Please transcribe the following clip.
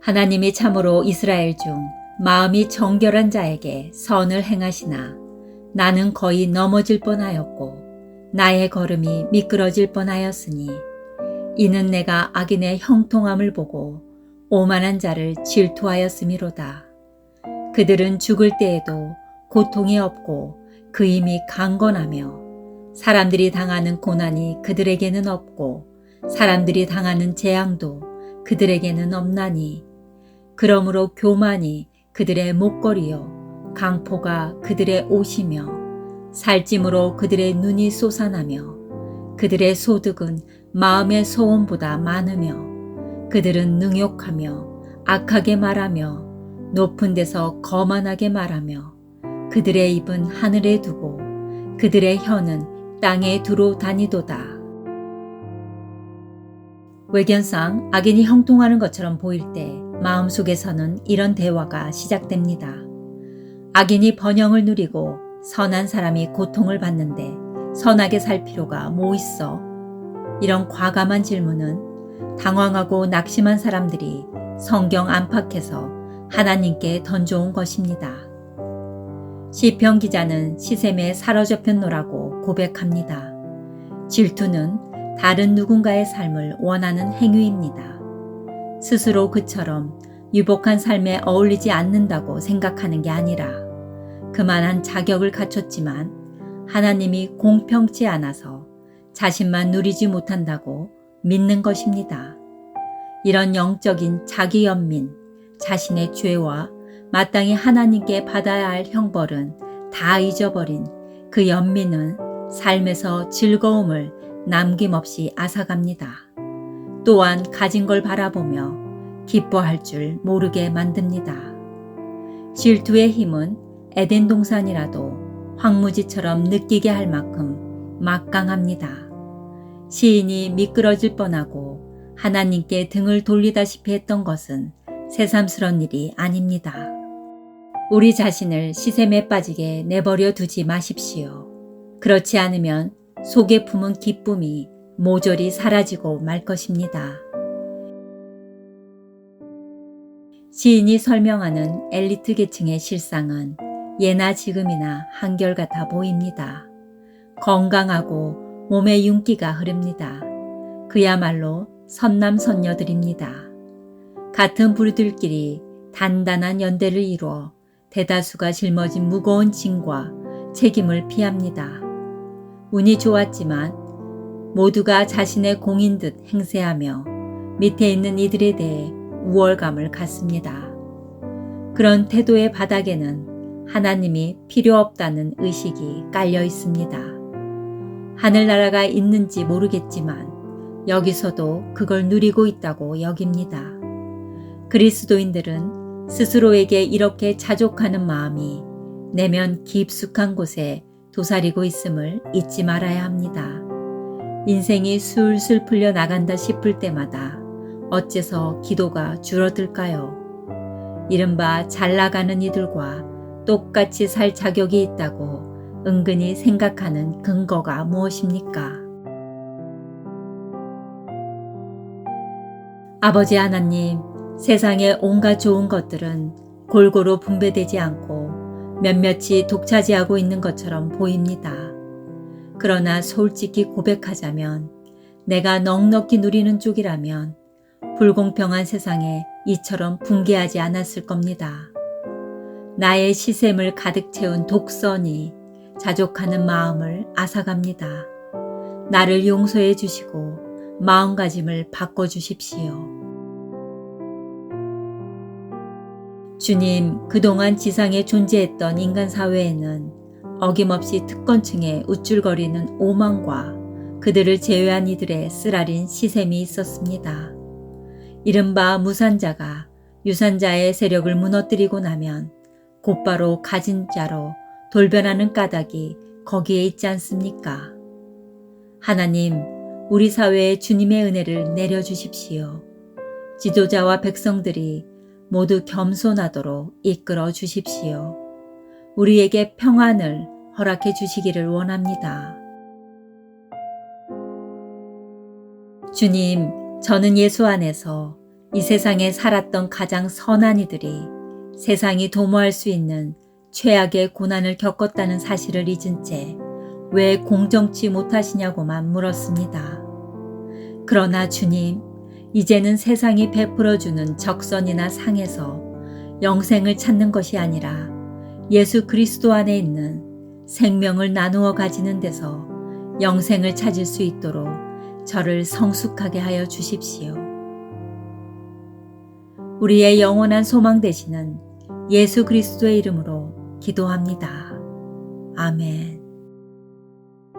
하나님이 참으로 이스라엘 중 마음이 정결한 자에게 선을 행하시나 나는 거의 넘어질 뻔하였고 나의 걸음이 미끄러질 뻔하였으니 이는 내가 악인의 형통함을 보고 오만한 자를 질투하였음이로다. 그들은 죽을 때에도 고통이 없고 그 힘이 강건하며 사람들이 당하는 고난이 그들에게는 없고 사람들이 당하는 재앙도 그들에게는 없나니 그러므로 교만이 그들의 목걸이요 강포가 그들의 옷이며 살찜으로 그들의 눈이 솟아나며 그들의 소득은 마음의 소원보다 많으며 그들은 능욕하며 악하게 말하며 높은 데서 거만하게 말하며 그들의 입은 하늘에 두고 그들의 혀는 땅에 두루 다니도다. 외견상 악인이 형통하는 것처럼 보일 때 마음속에서는 이런 대화가 시작됩니다. 악인이 번영을 누리고 선한 사람이 고통을 받는데 선하게 살 필요가 뭐 있어? 이런 과감한 질문은 당황하고 낙심한 사람들이 성경 안팎에서 하나님께 던져온 것입니다. 시편 기자는 시샘에 사로잡혔노라고 고백합니다. 질투는 다른 누군가의 삶을 원하는 행위입니다. 스스로 그처럼 유복한 삶에 어울리지 않는다고 생각하는 게 아니라 그만한 자격을 갖췄지만 하나님이 공평치 않아서 자신만 누리지 못한다고 믿는 것입니다. 이런 영적인 자기 연민, 자신의 죄와 마땅히 하나님께 받아야 할 형벌은 다 잊어버린 그 연민은 삶에서 즐거움을 남김없이 앗아갑니다. 또한 가진 걸 바라보며 기뻐할 줄 모르게 만듭니다. 질투의 힘은 에덴 동산이라도 황무지처럼 느끼게 할 만큼 막강합니다. 시인이 미끄러질 뻔하고 하나님께 등을 돌리다시피 했던 것은 새삼스런 일이 아닙니다. 우리 자신을 시샘에 빠지게 내버려 두지 마십시오. 그렇지 않으면 속에 품은 기쁨이 모조리 사라지고 말 것입니다. 시인이 설명하는 엘리트 계층의 실상은 예나 지금이나 한결같아 보입니다. 건강하고 몸에 윤기가 흐릅니다. 그야말로 선남 선녀들입니다. 같은 부류들끼리 단단한 연대를 이루어 대다수가 짊어진 무거운 짐과 책임을 피합니다. 운이 좋았지만 모두가 자신의 공인 듯 행세하며 밑에 있는 이들에 대해 우월감을 갖습니다. 그런 태도의 바닥에는 하나님이 필요 없다는 의식이 깔려 있습니다. 하늘나라가 있는지 모르겠지만 여기서도 그걸 누리고 있다고 여깁니다. 그리스도인들은 스스로에게 이렇게 자족하는 마음이 내면 깊숙한 곳에 도사리고 있음을 잊지 말아야 합니다. 인생이 술술 풀려 나간다 싶을 때마다 어째서 기도가 줄어들까요? 이른바 잘 나가는 이들과 똑같이 살 자격이 있다고 은근히 생각하는 근거가 무엇입니까? 아버지 하나님, 세상의 온갖 좋은 것들은 골고루 분배되지 않고 몇몇이 독차지하고 있는 것처럼 보입니다. 그러나 솔직히 고백하자면 내가 넉넉히 누리는 쪽이라면 불공평한 세상에 이처럼 붕괴하지 않았을 겁니다. 나의 시샘을 가득 채운 독선이 자족하는 마음을 앗아갑니다. 나를 용서해 주시고 마음가짐을 바꿔 주십시오. 주님, 그동안 지상에 존재했던 인간 사회에는 어김없이 특권층의 우쭐거리는 오만과 그들을 제외한 이들의 쓰라린 시샘이 있었습니다. 이른바 무산자가 유산자의 세력을 무너뜨리고 나면 곧바로 가진 자로 돌변하는 까닭이 거기에 있지 않습니까? 하나님, 우리 사회에 주님의 은혜를 내려주십시오. 지도자와 백성들이 모두 겸손하도록 이끌어 주십시오. 우리에게 평안을 허락해 주시기를 원합니다. 주님, 저는 예수 안에서 이 세상에 살았던 가장 선한 이들이 세상이 도모할 수 있는 최악의 고난을 겪었다는 사실을 잊은 채 왜 공정치 못하시냐고만 물었습니다. 그러나 주님, 이제는 세상이 베풀어주는 적선이나 상에서 영생을 찾는 것이 아니라 예수 그리스도 안에 있는 생명을 나누어 가지는 데서 영생을 찾을 수 있도록 저를 성숙하게 하여 주십시오. 우리의 영원한 소망 되시는 예수 그리스도의 이름으로 기도합니다. 아멘.